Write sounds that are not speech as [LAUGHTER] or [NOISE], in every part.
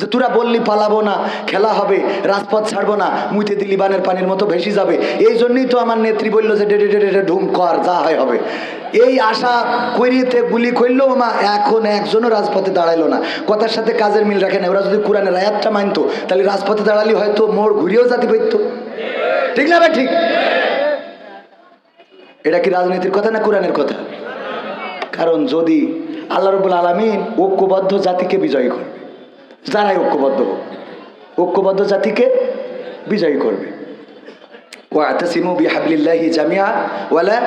যে তোরা বললি পালাবো না, খেলা হবে, রাজপথ ছাড়বো না, মুইতে দিলি বানের পানির মতো ভেসে যাবে। এই জন্যই তো আমার নেত্রী বলল যে ডেডে ডেডে ঢুম কর, যা হয় হবে। এই আশা করিতে গুলি করল মা এখন একজনও রাজপথে দাঁড়াইলো না। কথার সাথে কাজের মিল রাখে না। ওরা যদি কোরআনের আয়াতটা মানতো, তাহলে রাজপথে দাঁড়ালি হয়তো মোড় ঘুরিয়েও জাতি পাইতো ঠিক না ভাই, ঠিক? এটা কি রাজনীতির কথা না কোরআনের কথা? কারণ যদি আল্লাহ রবুল আলমিন ঐক্যবদ্ধ জাতিকে বিজয়ী করবে যারাই ঐক্যবদ্ধ হোক, ঐক্যবদ্ধ জাতিকে বিজয়ী করবে। ওয়াতাসিমু বিহাবলিল্লাহি জামিয়া ওয়ালা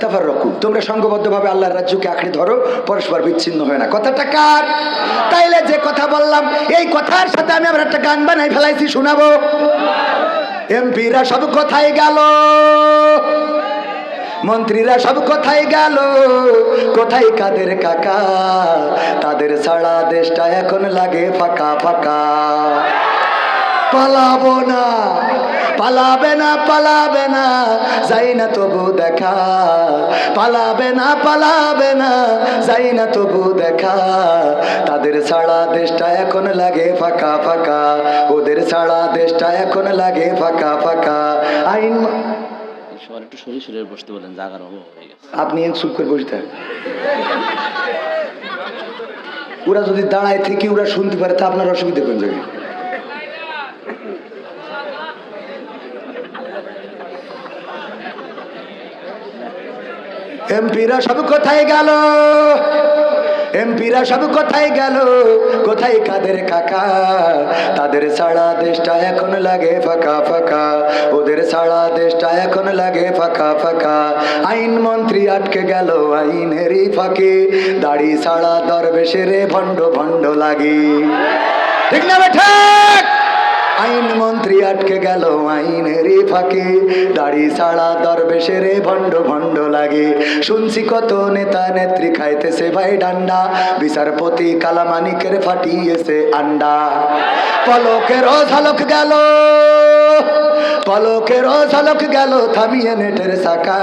তাফাররাকু। তোমরা সংঘবদ্ধভাবে আল্লাহর রাজ্যকে আঁকড়ে ধরো, পরস্পর বিচ্ছিন্ন হয় না। কথাটা কার? তাইলে যে কথা বললাম, এই কথার সাথে আমি আবার একটা গান বানাই ফেলাইছি, শোনাবো? এমপিরা সব কোথায় গেল। মন্ত্রীরা সব কোথায় গেল? কোথায় কাদের কাকা? তাদের ছাড়া দেশটা এখন লাগে ফাঁকা ফাঁকা। পালাবো না, পালাবে না পালাবে না, যাই না তবু দেখা। পালাবে না পালাবে না, যাই না তবু দেখা। তাদের ছাড়া দেশটা এখন লাগে ফাঁকা ফাঁকা। ওদের ছাড়া দেশটা এখন লাগে ফাঁকা ফাঁকা। আইন সবার একটু শরীর শরীরে বসতে বলেন, জাগার অভাব হয়ে গেছে। আপনি চুপ করে বসে থাকেন। ওরা যদি দাঁড়ায় থেকে ওরা শুনতে পারে, তা আপনার অসুবিধা কোন জায়গায়? এমপিরা সব কোথায় গেল? এমপিরা সব কোথায় গেল? কোথায় কাদের কাকা? তাদের সারা দেশটা এখন লাগে ফাঁকা ফাঁকা। ওদের সারা দেশটা এখন লাগে ফাঁকা ফাঁকা। আইন মন্ত্রী আটকে গেল আইনেরই ফাঁকে। দাড়ি ছাড়া দরবেশের ভণ্ড ভণ্ড লাগে। ঠিক না বেঠা আইন মন্ত্রী আটকে গেল আইনেরই ফাঁকে। দাড়ি ছাড়া দরবেশের ভণ্ড ভণ্ড লাগে। শুনছি কত নেতা নেত্রী খাইতেছে ভাই ডান্ডা। বিচারপতি কালামানিকের ফাটিয়েছে আন্ডা। পলকের ঝলক গেল। পলকের ঝলক গেল, থামিয়ে নেটের শাখা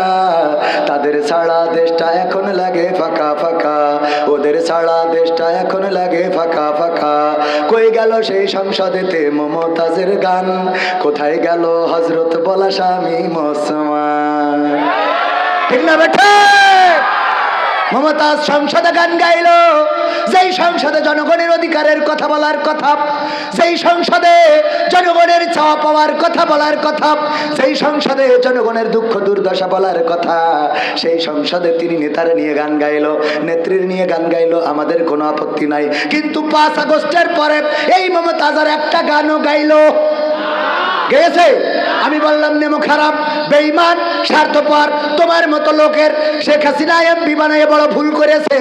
তাদের ছাড়া দেশটা এখন লাগে ফাঁকা ফাঁকা। ওদের ছাড়া দেশটা এখন লাগে ফাঁকা ফাঁকা। কই গেল সেই সংসদেতে মমতাজের গান? কোথায় গেল হজরত বলা স্বামী মোসমান? ঠিক না বেঠে? মমতাজ সংসদে গান গাইল। যেই সংসদে জনগণের অধিকারের কথা বলার কথা সেই সংসদে জনগণের চাওয়া পাওয়ার কথা বলার কথা সেই সংসদে জনগণের দুঃখ দুর্দশা বলার কথা, সেই সংসদে তিনি নেতার নিয়ে গান গাইলো, নেত্রীর নিয়ে গান গাইলো, আমাদের কোনো আপত্তি নাই। কিন্তু পাঁচ আগস্টের পরে এই মমতাজার একটা গানও গাইলো। গেছে? আমি বললাম, নেমো খারাপ বেইমান স্বার্থপর, তোমার মতো লোকের শেখ হাসিনা এমপি বানাইয়ে বড় ভুল করেছে।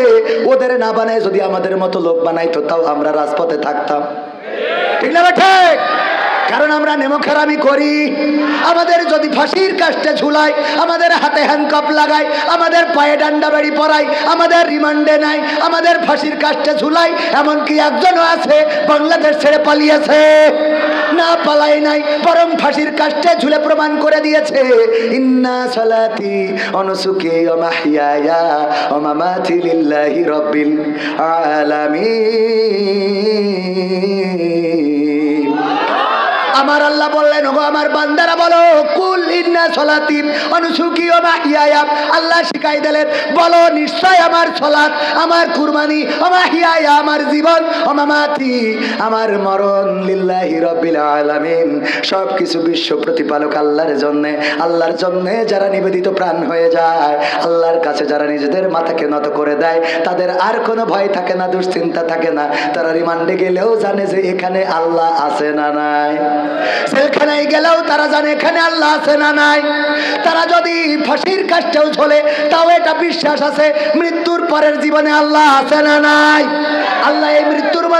ওদের না বানায় যদি আমাদের মতো লোক বানাইতো, তাও আমরা রাজপথে থাকতাম। ঠিক না ঠিক? কারণ আমরা নেমখারামি করি। আমাদের যদি ফাঁসির কাষ্টে ঝুলাই, আমাদের হাতে হ্যান্ডকাপ লাগাই, আমাদের পায়ে ডান্ডা বাড়ি পরাই, আমাদের রিমান্ডে নাই, আমাদের ফাঁসির কাষ্টে ঝুলাই, এমনকি একজনও আছে, বাংলাদেশ ছেড়ে পালিয়েছে। না পালাই নাই, বরং ফাঁসির কাষ্টে ঝুলে প্রমাণ করে দিয়েছে। ইন্না সালাতি অনুসুকি অমাহিয়া অমামাতি লিল্লাহি রব্বিল আলামিন। আমার আল্লাহ বললেন, ওগো আমার বান্দারা বলো, কুল ইন্না সলাতি অনুসুকি ও মাহিয়ায়া আল্লাহ শিখাই দিলেন, বলো, নিশ্চয় আমার সলাত আমার কুরবানি ও মাহিয়ায়া আমার জীবন ও মামাতি আমার মরণ লিল্লাহি রব্বিল আলামিন। সব কিছু বিশ্ব প্রতিপালক আল্লাহর জন্যে আল্লাহর জন্যে যারা নিবেদিত প্রাণ হয়ে যায়, আল্লাহর কাছে যারা নিজেদের মাথাকে নত করে দেয়, তাদের আর কোনো ভয় থাকে না, দুশ্চিন্তা থাকে না। তারা রিমান্ডে গেলেও জানে যে এখানে আল্লাহ আছে না নাই। সেখানেই গেলেও তারা জানে এখানে আল্লাহ আছে না নাই। তারা যদি ফাঁসির কাজটাও চলে, তাও এটা বিশ্বাস আছে, মৃত্যুর পরের জীবনে আল্লাহ আছে না নাই।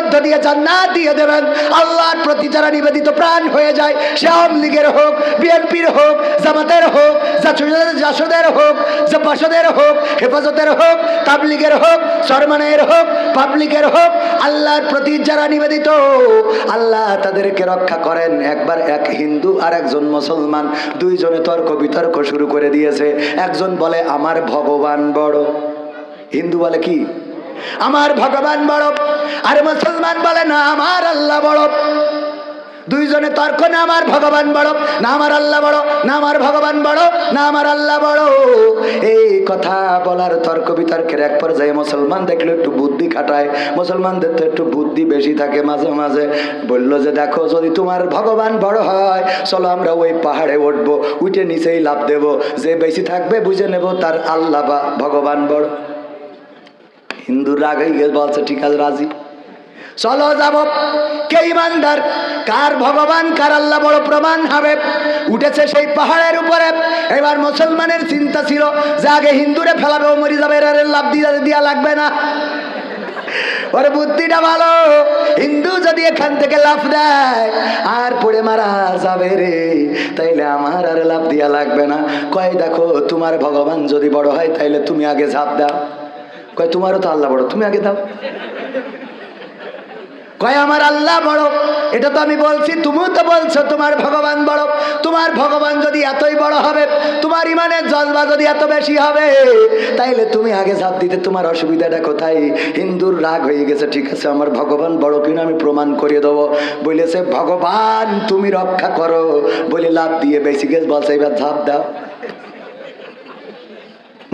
মধ্য দিয়ে জান্নাত দিয়ে দেবেন। আল্লাহর প্রতি যারা নিবেদিত প্রাণ হয়ে যায়, সে আওয়ামী লীগের হোক, বিএনপির হোক, জামাতের হোক জাসুদের- হোক বাসদের হোক, হেফাজতের হোক, তাবলিগের হোক, সরমানের হোক, পাবলিকের হোক, আল্লাহর প্রতি যারা নিবেদিত, আল্লাহ তাদেরকে রক্ষা করেন। একবার এক হিন্দু আর একজন মুসলমান দুইজনে তর্ক বিতর্ক শুরু করে দিয়েছে। একজন বলে, আমার ভগবান বড়। হিন্দু বলে, কি? আমার ভগবান বড়, আর মুসলমান বলে, না, আমার আল্লাহ বড়। দুইজনে তর্ক, না, আমার ভগবান বড়। না, আমার আল্লাহ বড়। না, আমার ভগবান বড়। না, আমার আল্লাহ বড়। এই কথা বলার তর্ক বিতর্কের এক পর্যায়ে মুসলমান দেখল একটু বুদ্ধি খাটায়। মুসলমানদের তো একটু বুদ্ধি বেশি থাকে মাঝে মাঝে। বলল যে, দেখো, যদি তোমার ভগবান বড় হয়, চলো আমরা ওই পাহাড়ে উঠবো, উঠে নিচেই লাভ দেব। যে বেশি থাকবে, বুঝে নেব তার আল্লাহ বা ভগবান বড়। হিন্দুর রাগ গেছে, বলছে, ঠিক আছে, রাজি। চলো যাব। কে ইমানদার? কার ভগবান? কার আল্লাহ বড় প্রমাণ হবে? উঠেছে সেই পাহাড়ের উপরে। এবার মুসলমানের চিন্তা ছিল যে আগে হিন্দুরে ফেলাবে, ও মরি যাবে, এর লাভ দিয়ে দিয়া লাগবে না। ওর বুদ্ধিটা ভালো। হিন্দু যদি এখান থেকে লাভ দেয়, আর পড়ে মারা যাবে রে। তাইলে আমার আর লাভ দিয়া লাগবে না। কয়, দেখো, তোমার ভগবান যদি বড় হয়, তাইলে তুমি আগে ঝাঁপ দাও। কয়, তোমারও তো আল্লাহ বড়, তুমি আগে দাও। কয়, আমার আল্লাহ বড়, এটা তো আমি বলছি, তুমিও তো বলছো তোমার ভগবান বড়। তোমার ভগবান যদি এতই বড় হবে, তোমার ইমানের জজবা যদি এত বেশি হবে, তাইলে তুমি আগে ঝাঁপ দিতে, তোমার অসুবিধাটা কোথায়? হিন্দুর রাগ হয়ে গেছে, ঠিক আছে, আমার ভগবান বড় কিনা আমি প্রমাণ করিয়ে দেবো। বলেছে, ভগবান, তুমি রক্ষা করো। বলে লাভ দিয়ে বেশি গেছে বলছে, এবার ঝাঁপ দাও।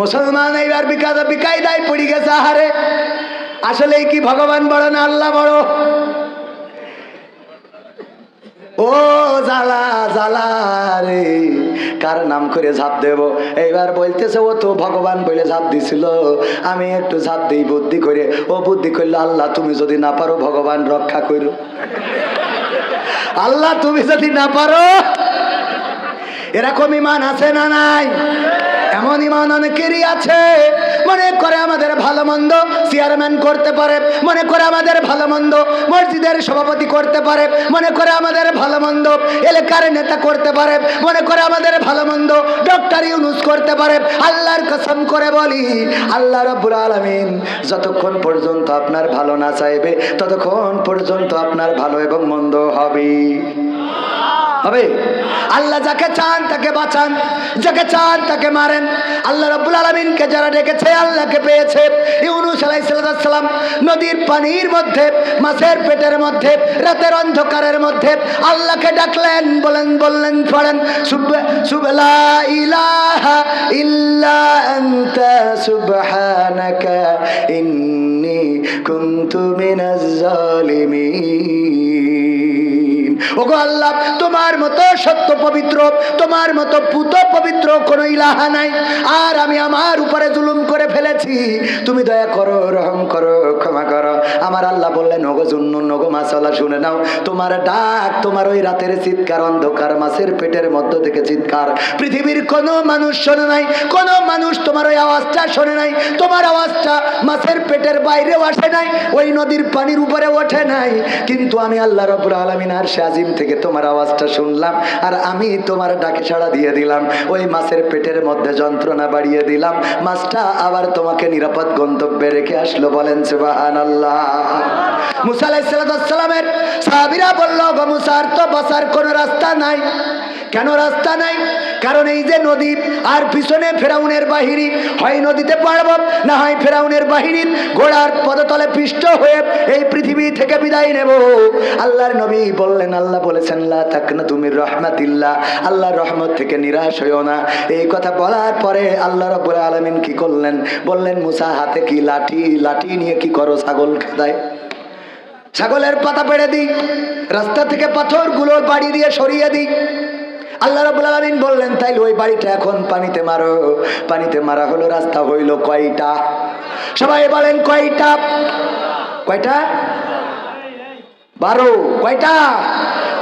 মুসলমান এইবার বিকাই দায় পড়ে গেছে, আহারে। আসলে কি ভগবান বড় না আল্লাহ বড়? ও জালা জালা রে, কার নাম করে ঝাঁপ দেব? এইবার বলতেছে, ও তো ভগবান বলে ঝাঁপ দিছিল। আমি একটু ঝাঁপ দিই বুদ্ধি করে। ও বুদ্ধি করলে, আল্লাহ তুমি যদি না পারো, ভগবান রক্ষা করো। আল্লাহ তুমি যদি না পারো, এরকম ইমান আছে না নাই? এমন ইমান অনেকেরই আছে, মনে করে আমাদের ভালো মন্দ চেয়ারম্যান করতে পারে, মনে করে আমাদের ভালো মন্দ মসজিদের সভাপতি করতে পারে, মনে করে আমাদের ভালো মন্দ এলাকার নেতা করতে পারে, মনে করে আমাদের ভালো মন্দ ডক্টর ইউনুস করতে পারে। আল্লাহর কসম করে বলি, আল্লাহ রব্বুল আলমিন যতক্ষণ পর্যন্ত আপনার ভালো না চাইবে, ততক্ষণ পর্যন্ত আপনার ভালো এবং মন্দ হবে। হবে? আল্লাহ যাকে চান তাকে বাঁচান, যাকে চান তাকে মারেন। আল্লাহ রব্বুল আলমিনকে যারা ডেকেছে, আল্লাহকে পেয়েছে। ইউনুস আলাইসালাম নদীর পানির মধ্যে, মাছের পেটের মধ্যে, রাতের অন্ধকারের মধ্যে আল্লাহকে ডাকলেন, বলেন, বললেন, পড়েন সুব- সুবলা ইলাহা ইল্লা আনতা, সুবহানাকা, ইন্নী কুনতু মিনাজ জালিমিন ওগো আল্লাহ, তোমার মতো সত্য পবিত্র, তোমার মতো পুত পবিত্র কোনো ইলাহা নাই। আর আমি আমার উপরে জুলুম করে ফেলেছি। তুমি দয়া করো, রহম করো, ক্ষমা করো। আমার আল্লাহ বললেন নগো জুন্ন নগো মাসালা শুনে নাও। তোমার ডাক, তোমার ওই রাতের চিৎকার, অন্ধকার, মাছের পেটের মধ্য থেকে চিৎকার। পৃথিবীর কোনো মানুষ শোনে নাই, কোনো মানুষ তোমার ওই আওয়াজটা শোনে নাই, তোমার আওয়াজটা মাছের পেটের বাইরেও আসে নাই, ওই নদীর পানির উপরে ওঠে নাই। কিন্তু আমি আল্লাহ রবুল আলমিন আর শাজিম থেকে তোমার আওয়াজটা শুনলাম, আর আমি তোমার ডাকে সাড়া দিয়ে দিলাম, ওই মাছের পেটের মধ্যে যন্ত্রণা বাড়িয়ে দিলাম। মাছটা আবার তোমাকে নিরাপদ গন্তব্যে রেখে আসলো, বলেন সুবাহান আল্লাহ মুসা আলাইসালামের সাহাবিরা বলল গো মুসার তো বসার কোনো রাস্তা নাই। কেন রাস্তা নাই? কারণ এই যে নদী, আর পিছনে ফেরাউনের বাহিনী, হয় নদীতে পারব, না হয় ফেরাউনের বাহিনীর ঘোড়ার পদতলে পিষ্ট হয়ে এই পৃথিবী থেকে বিদায় নেব। আল্লাহর নবী বললেন, আল্লাহ বলেছেন, লা তাকনা তুমি রহমাতিল্লাহ। আল্লাহর রহমত থেকে নিরাশ হইও না। এই কথা বলার পরে আল্লাহ রব্বুল আলামিন কি করলেন? বললেন, মুসা হাতে কি লাঠি লাঠি নিয়ে কি করো ছাগল খেদায়? ছাগলের পাতা পেড়ে দিই, রাস্তা থেকে পাথর পাথরগুলো বাড়ি দিয়ে সরিয়ে দিই। আল্লাহ রাবুল আলমিন বললেন, তাইলে ওই বাড়িটা এখন পানিতে মারো। পানিতে মারা হলো, রাস্তা হইল কয়টা? সবাই বলেন, কয়টা? কয়টা? বারো। কয়টা?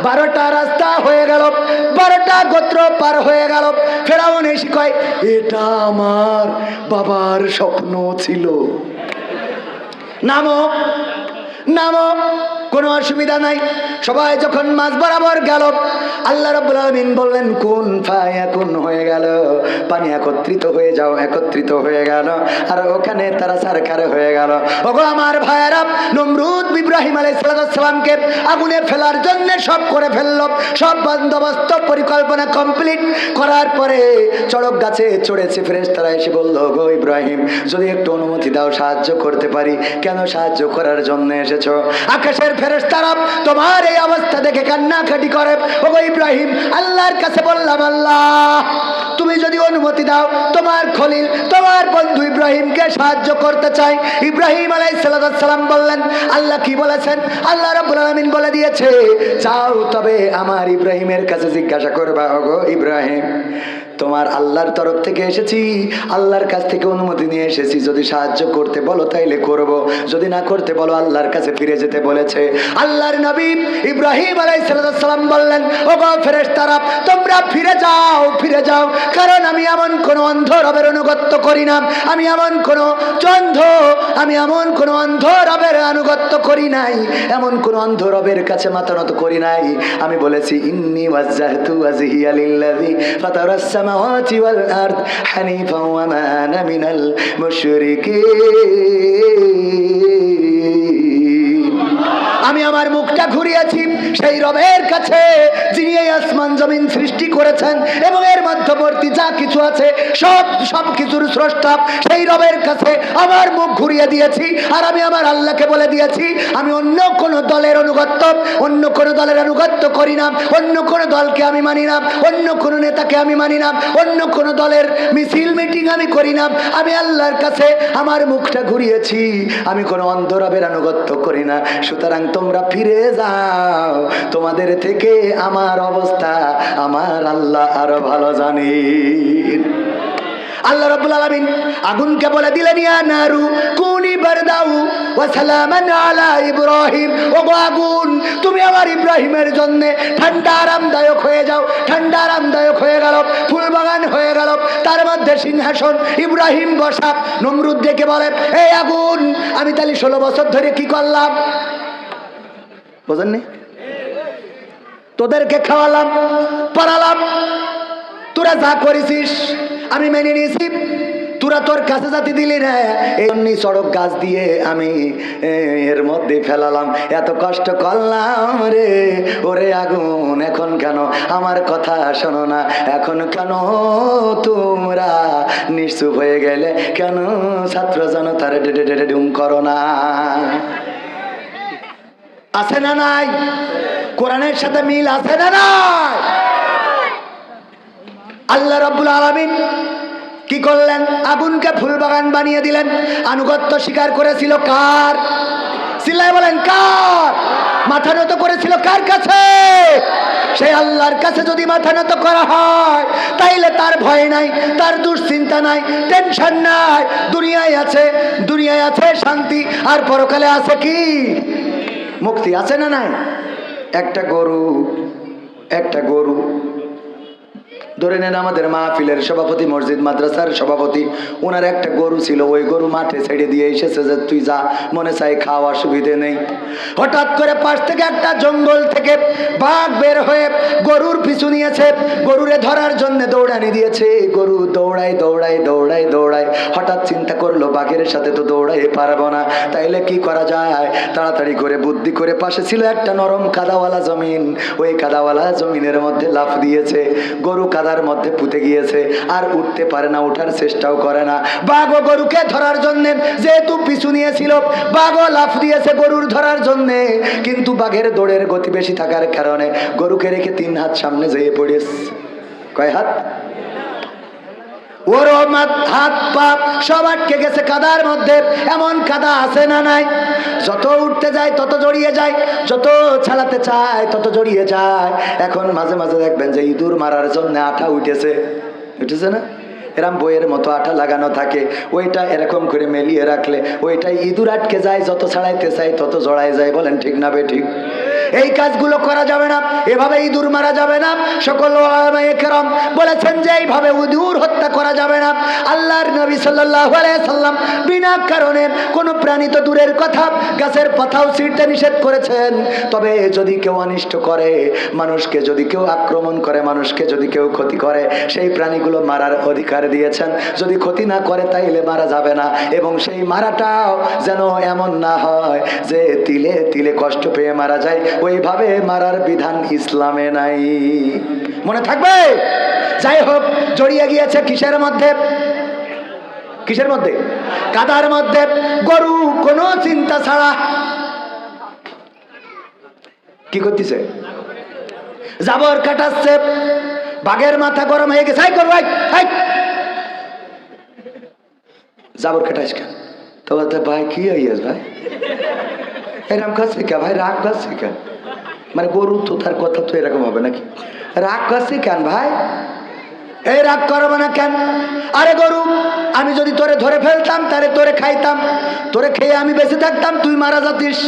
বারোটা রাস্তা হয়ে গেল, বারোটা গোত্র পার হয়ে গেল। ফেরাউন এসে কয়, এটা আমার বাবার স্বপ্ন ছিল। নামো নামো। কোনো অসুবিধা নাই। সবাই যখন মাছ বরাবর গেল, আল্লাহ রাব্বুল আলামিন বললেন, কোন ফায়াকুন হয়ে গেল? পানি একত্রিত হয়ে যাও, একত্রিত হয়ে গেল। আর ওখানে তারা সারকারে হয়ে গেল। ওগো আমার ভাইয়েরা, নমরুদ ইব্রাহিম আলাইহিস সালামকে আগুনে ফেলার জন্য সব করে ফেলল। সব বন্দোবস্ত পরিকল্পনা কমপ্লিট করার পরে চড়ক গাছে চড়েছে ফেরেশতারা এসে বলল গো ইব্রাহিম, যদি একটু অনুমতি দাও, সাহায্য করতে পারি। কেন সাহায্য করার জন্য এসেছ? আকাশের ফেরেশতারা তোমার এই অবস্থা দেখে কান্নাকাটি করে। ওগো ইব্রাহিম, আল্লাহর কাছে বললাম, আল্লাহ, তুমি যদি অনুমতি দাও, তোমার খলিল, তোমার বন্ধু ইব্রাহিমকে সাহায্য করতে চাই। ইব্রাহিম আলাইহিস সালাম বললেন, আল্লাহ কি বলেছেন? আল্লাহ রাব্বুল আলামিন বলে দিয়েছে, যাও তবে আমার ইব্রাহিমের কাছে জিজ্ঞাসা করবা। ওগো ইব্রাহিম তোমার আল্লাহর তরফ থেকে এসেছি, আল্লাহর কাছ থেকে অনুমতি নিয়ে এসেছি। যদি সাহায্য করতে বলো তাইলে করব, যদি না করতে বলো আল্লাহর কাছে ফিরে যেতে বলেছে। আল্লাহর নবী ইব্রাহিম আলাইসালাম বললেন ও গো ফেরেশতারা, তোমরা ফিরে যাও ফিরে যাও। কারণ আমি এমন কোনো অন্ধ রবের অনুগত্য করি না। আমি এমন কোনো চন্ধ আমি এমন কোনো অন্ধ রবের আনুগত্য করি নাই। এমন কোন অন্ধ রবের কাছে মাথা নত করি নাই। আমি বলেছি, ইন্নি ওয়াজ্জাহতু ওয়াজহিয়া লিল্লাযী ফাতারাস السماوات والأرض حنيفا وما أنا من المشركين. আমি আমার মুখটা ঘুরিয়েছি। সেই রবের কাছে যিনি এই আসমান জমিন সৃষ্টি করেছেন এবং এর মধ্যবর্তী যা কিছু আছে, সব সব কিছুর স্রষ্টা, সেই রবের কাছে আমার মুখ ঘুরিয়ে দিয়েছি। আর আমি আমার আল্লাহকে বলে দিয়েছি, আমি অন্য কোন দলের অনুগত্য অন্য কোন দলের অনুগত্য করি না। অন্য কোন দলকে আমি মানি না, অন্য কোন নেতাকে আমি মানি না, অন্য কোন দলের মিছিল, মিটিং আমি করি না। আমি আল্লাহর কাছে আমার মুখটা ঘুরিয়েছি, আমি কোনো অন্ধরবের আনুগত্য করি না। সুতরাং তোমরা ফিরে যাও। তোমাদের থেকে আমার অবস্থা আমার আল্লাহ আরও ভালো জানি। আল্লাহ রাব্বুল আলামিন আগুনকে বলে দিলেন, ইয়া নারু, কুনি বারদাউ ওয়া সালামান আলা ইব্রাহিম। ও আগুন, তুমি আমার ইব্রাহিমের জন্য ঠান্ডা আরামদায়ক হয়ে যাও। ঠান্ডা আরামদায়ক হয়ে গেল ফুল বাগান হয়ে গেল। তার মধ্যে সিংহাসন, ইব্রাহিম বসা। নমরুদ ডেকে বলে, এই আগুন, আমি তাহলে ষোলো বছর ধরে কি করলাম? বোঝেননি? তোদেরকে খাওয়ালাম, পড়ালাম। তোরা যা করেছিস, আমি মেনে নিয়েছি। তোরা তোর কাছে জাতি দিলি না জন্যই সড়ক গাছ দিয়ে আমি এর মধ্যে ফেলালাম। এত কষ্ট করলাম রে। ওরে আগুন, এখন কেন? আমার কথা শোনো না। এখন কেন তোমরা নিশ্চুপ হয়ে গেলে? কেন ছাত্র জনতার ডেডে ডেডে ডুম করো না? আছে না নাই? কোরআনের সাথে মিল আছে না নাই? আল্লাহ রাব্বুল আলামিন কি করলেন? আগুনকে ফুল বাগান বানিয়ে দিলেন। আনুগত্য স্বীকার করেছিল কার? সিলাই বলেন, কার? মাথা নত করেছিল কার কাছে? সেই আল্লাহর কাছে যদি মাথা নত করা হয়, তাইলে তার ভয় নাই, তার দুশ্চিন্তা নাই টেনশন নাই। দুনিয়ায় আছে দুনিয়ায় আছে শান্তি, আর পরকালে আছে কি? মুক্তি আছে না নাই? একটা গরু একটা গরু। ধরে নেন আমাদের মাহফিলের সভাপতি মসজিদ মাদ্রাসার সভাপতি ওনার একটা গরু ছিল, ওই গরু মাঠে ছেড়ে দিয়ে এসেছে যে, তুই যা, মনে চাই খাওয়া অসুবিধে নেই। হঠাৎ করে পাশ থেকে একটা জঙ্গল থেকে বাঘ বের হয়ে গরুর পিছু নিয়েছে, গরুরে ধরার জন্য দৌড়ানি দিয়েছে। গরু দৌড়াই দৌড়াই দৌড়াই দৌড়াই হঠাৎ চিন্তা করল, বাঘের সাথে তো দৌড়াই পারব না, তাইলে কি করা যায়? তাড়াতাড়ি করে বুদ্ধি করে পাশে ছিল একটা নরম কাদাওয়ালা জমিন, ওই কাদাওয়ালা জমিনের মধ্যে লাফ দিয়েছে। গরু কাদার মধ্যে পুঁতে গিয়েছে, আর উঠতে পারে না ওঠার চেষ্টাও করে না। বাঘ ও গরুকে ধরার জন্য, যেহেতু পিছু নিয়েছিল, বাঘ লাফ দিয়েছে গরুর ধরার জন্য। কিন্তু বাঘের দৌড়ের গতি বেশি থাকার কারণে গরুকে রেখে তিন হাত সামনে যেয়ে পড়েছে। কয় হাত? ওর হাত, পা সব আটকে গেছে কাদার মধ্যে। এমন কাদা আছে না নাই? যত উঠতে যায়, তত জড়িয়ে যায়। যত ছাড়াতে চায়, তত জড়িয়ে যায়। এখন মাঝে মাঝে দেখবেন যে ইঁদুর মারার জন্য আঠা উঠেছে। উঠেছে না? এরম বইয়ের মতো আঠা লাগানো থাকে। ওইটা এরকম করে মেলিয়ে রাখলে, ওইটাই ইঁদুর আটকে যায়, যত ছাড়াইতে চাই তত জড়াই যায়। বলেন ঠিক না বে ঠিক? এই কাজগুলো করা যাবে না, এভাবে ইঁদুর মারা যাবে না। সকল বলেছেন যে এইভাবে ইঁদুর হত্যা করা যাবে না। আল্লাহর নবী আলাইহি সাল্লাম বিনা কারণে কোনো প্রাণী তো দূরের কথা, গাছের পাতাও ছিঁড়তে নিষেধ করেছেন। তবে যদি কেউ অনিষ্ট করে, মানুষকে যদি কেউ আক্রমণ করে, মানুষকে যদি কেউ ক্ষতি করে, সেই প্রাণীগুলো মারার অধিকার দিয়েছেন। যদি ক্ষতি না করে, তাইলে মারা যাবে না। এবং সেই মারাটাও যেন এমন না হয় যে তিলে তিলে কষ্ট পেয়ে মারা যায় ওইভাবে মারার বিধান ইসলামে নাই। মনে থাকবে? যাই হোক, জড়িয়ে গিয়েছে কিসের মধ্যে? কিসের মধ্যে? কাদার মধ্যে। গরু কোনো চিন্তা ছাড়া। কি করতেছে? জাবর কাটাচ্ছে। বাঘের মাথা গরম হয়ে গেছে। করো। জাবর কাটাইস কেন? তো ভাই কি হইয়াস ভাই? এরকম কাছে কে ভাই, রাগ কাছে কেন মানে গরু তো তার কথা তো এরকম হবে নাকি? রাগ কাছে কেন ভাই। এই রাগ করব না কেন? আরে গরু, আমি যদি তোরে ধরে ফেলতাম, তাহলে তোরে খাইতাম। তোরে খেয়ে আমি বেঁচে থাকতাম, তুই মারা যাতিস।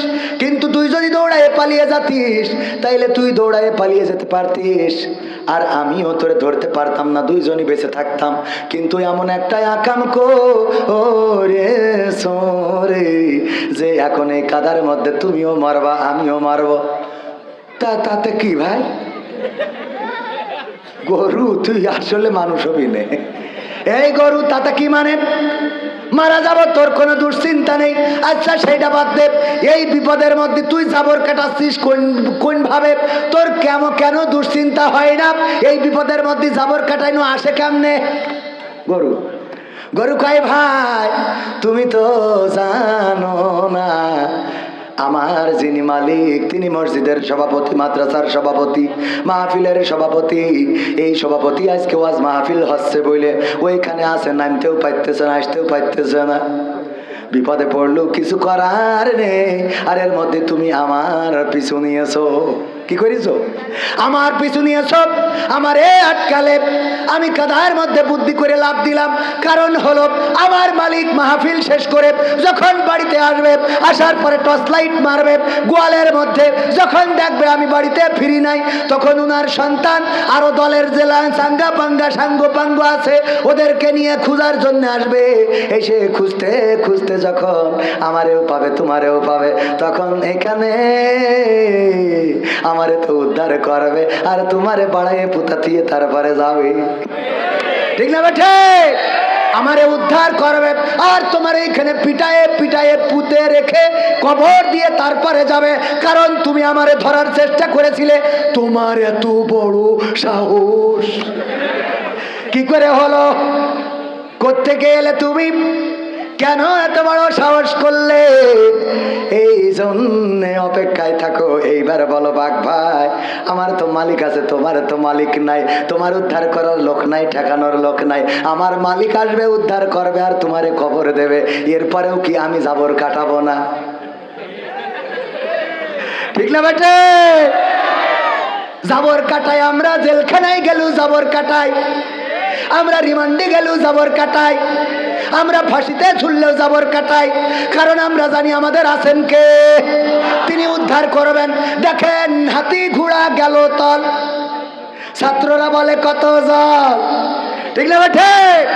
কিন্তু তুই যদি দৌড়ায় পালিয়ে যাতিস, তাইলে তুই দৌড়ায় পালিয়ে যেতে পারতিস। আর আমিও তোরে ধরতে পারতাম না, দুইজনই বেঁচে থাকতাম। কিন্তু এমন একটা আকাম কো রে সোরে, যে এখন এই কাদার মধ্যে তুমিও মারবা, আমিও মারবো। তা তাতে কি ভাই? গরু, তুই আসলে মানুষ হবি নে। এই গরু, তাতে কি মানে? মারা যাব, তোর কোনো দুশ্চিন্তা নেই। আচ্ছা সেইটা বাদ দে। এই বিপদের মধ্যে তুই জাবর কাটাচ্ছিস কোন কোন ভাবে? তোর কেমন, কেন দুশ্চিন্তা হয় না? এই বিপদের মধ্যে জাবর কাটাইনো আসে কেমনে? গরু। গরু কয়, ভাই, তুমি তো জানো না আমার যিনি মালিক, তিনি মসজিদের সভাপতি, মাদ্রাসার সভাপতি, মাহফিলের সভাপতি। এই সভাপতি আজকে ওয়াজ মাহফিল হচ্ছে বলে ওইখানে আছে, নামতেও পাইতেছে না, আসতেও পাইতেছে না। বিপদে পড়লেও কিছু করার নেই। আর এর মধ্যে তুমি আমার পিছু নিয়েছো। কি করিস আমার পিছু নিয়েছ, আমার এ আটকালে। আমি কাদার মধ্যে বুদ্ধি করে লাভ দিলাম। কারণ হলো, আমার মালিক মাহফিল শেষ করে যখন বাড়িতে আসবে, আসার পরে টর্চ লাইট মারবে, গোয়ালের মধ্যে যখন দেখবে আমি বাড়িতে ফিরি নাই, তখন উনার সন্তান আরও দলের জেলা সাঙ্গা পাঙ্গা, সাঙ্গ পাঙ্গ আছে, ওদেরকে নিয়ে খুঁজার জন্য আসবে। এসে খুঁজতে খুঁজতে যখন আমারেও পাবে, তোমারেও পাবে, তখন এখানে আমারে তো উদ্ধার করবে, আর তোমারে বাড়াইয়ে পুতাতিয়ে তারপরে যাবে। ঠিক না বেঠে? আমারে উদ্ধার করবে, আর তোমার এইখানে পিটায়ে পিটায়ে পুঁতে রেখে কবর দিয়ে তারপরে যাবে। কারণ তুমি আমারে ধরার চেষ্টা করেছিলে, তোমার এত বড় সাহস। কি করে হলো? কোত্থেকে এলে তুমি? কেন এত বড় সাহস করলে? এই জন্য অপেক্ষায় থাকো, এইবার বলো বাঘ ভাই, আমার তো মালিক আছে, তোমার তো মালিক নাই, তোমার উদ্ধার করার লোক নাই, ঠেকানোর লোক নাই, আমার মালিক আসবে, উদ্ধার করবে, আর তোমারে খবর দেবে, এরপরেও কি আমি জাবর কাটাবো না? ঠিক না বেটে? জাবর কাটাই, আমরা জেলখানায় গেল, জাবর কাটাই, আমরা রিমান্ডে গেল, জাবর কাটাই। আমরা ফাঁসিতে ঝুললেও জাবর কাটাই। কারণ আমরা জানি আমাদের আছেন কে? তিনি উদ্ধার করবেন। দেখেন, হাতি ঘোড়া গেল তল। ছাত্ররা বলে, কত জল? ঠিক না বেঠে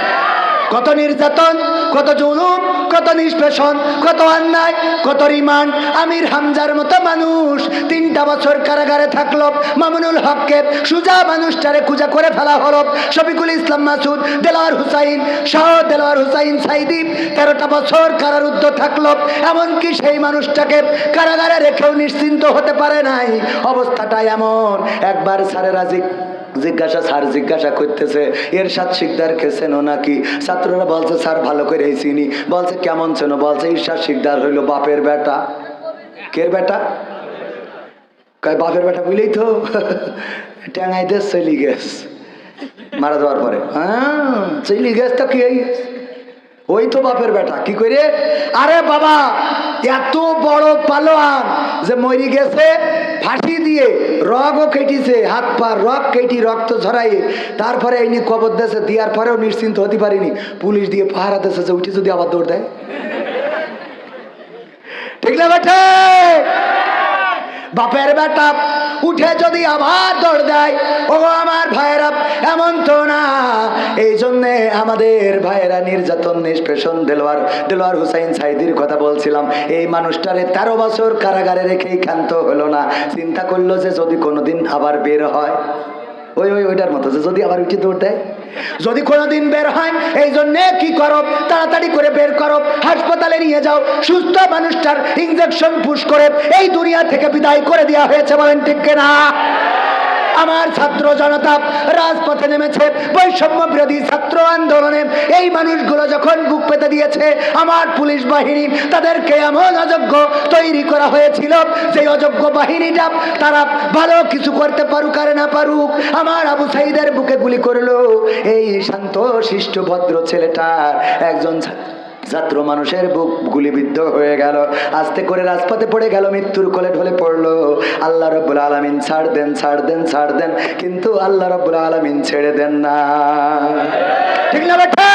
কত নির্যাতন, কত জুলুম, কত নিষ্পেষণ, কত অন্যায়, কত রিমান্ড। আমির হামজার মতো মানুষ তিনটা বছর কারাগারে থাকল, মামুনুল হককে সুজা মানুষটারে খুঁজা করে ফেলা হলো। শফিকুল ইসলাম মাসুদ দেলোয়ার হুসাইন, শাহ দেলোয়ার হুসাইন সাইদি, তেরোটা বছর কারারুদ্ধ থাকল। এমনকি সেই মানুষটাকে কারাগারে রেখেও নিশ্চিন্ত হতে পারে নাই। অবস্থাটা এমন, একবার জিজ্ঞ জিজ্ঞাসা, স্যার জিজ্ঞাসা করতেছে এর সাত শিকদারকে ও নাকি? ছাত্ররা বলছে, স্যার, ভালো করে চিনি। বলছে, কেমন চেনো বলছে ঈর্ষাদ শিকদার হইল বাপের বেটা। কের বেটা? কয়, বাপের বেটা বুঝলেই তো। [LAUGHS] ট্যাঙাইতে চলি গেছ মারা যাওয়ার পরে। হ্যাঁ চলি গেছ তো কি? ওই তো বাপের বেটা, কি করে আরে বাবা, এত বড় পালোয়ান যে মরি গেছে, ফাঁসি দিয়ে রগও কেটিছে, হাত পা রগ কেটি রক্ত ঝরাইয়ে। তারপরে এই নিয়ে কবর দেশে দেওয়ার পরেও নিশ্চিন্ত হতে পারিনি। পুলিশ দিয়ে পাহারা দেশে যে উঠে যদি আবার দৌড় দেয়। ঠিক না বেঠে বাপের বেটা উঠে যদি আবার দৌড় দেয় ও আমার ভাইয়েরা, এমন তো না। এই জন্যে আমাদের ভাইয়েরা নির্যাতন, নিষ্পেষণ, দেলোয়ার দেলোয়ার হুসাইন সাইদির কথা বলছিলাম। এই মানুষটারে তেরো বছর কারাগারে রেখেই ক্ষান্ত হলো না। চিন্তা করল যে যদি কোনোদিন আবার বের হয়। ওই ওই, ওইটার মতো যদি আবার উঠে। দৌড় যদি কোনোদিন বের হয়, এই জন্যে কি করো? তাড়াতাড়ি করে বের করো। হাসপাতালে নিয়ে যাও। সুস্থ মানুষটার ইঞ্জেকশন পুশ করে এই দুনিয়া থেকে বিদায় করে দেওয়া হয়েছে, বলেন ঠিক না আমার ছাত্র জনতা রাজপথে নেমেছে, বৈষম্য বিরোধী ছাত্র আন্দোলনে। এই মানুষগুলো যখন বুক পেতে দিয়েছে, আমার পুলিশ বাহিনী, তাদেরকে এমন অযোগ্য তৈরি করা হয়েছিল সেই অযোগ্য বাহিনীটা তারা ভালো কিছু করতে পারুক আর না পারুক। আমার আবু সাইদের বুকে গুলি করল, এই শান্ত, শিষ্ট, ভদ্র ছেলেটার একজন ছাত্র। ছাত্র মানুষের বুক গুলিবিদ্ধ হয়ে গেল। আস্তে করে রাজপথে পড়ে গেল, মৃত্যুর কোলে ঢলে পড়ল। আল্লাহ রব্বুল আলমিন ছাড় দেন ছাড় দেন ছাড় দেন, কিন্তু আল্লাহ রব্বুল আলমিন ছেড়ে দেন না। ঠিক না বেঠে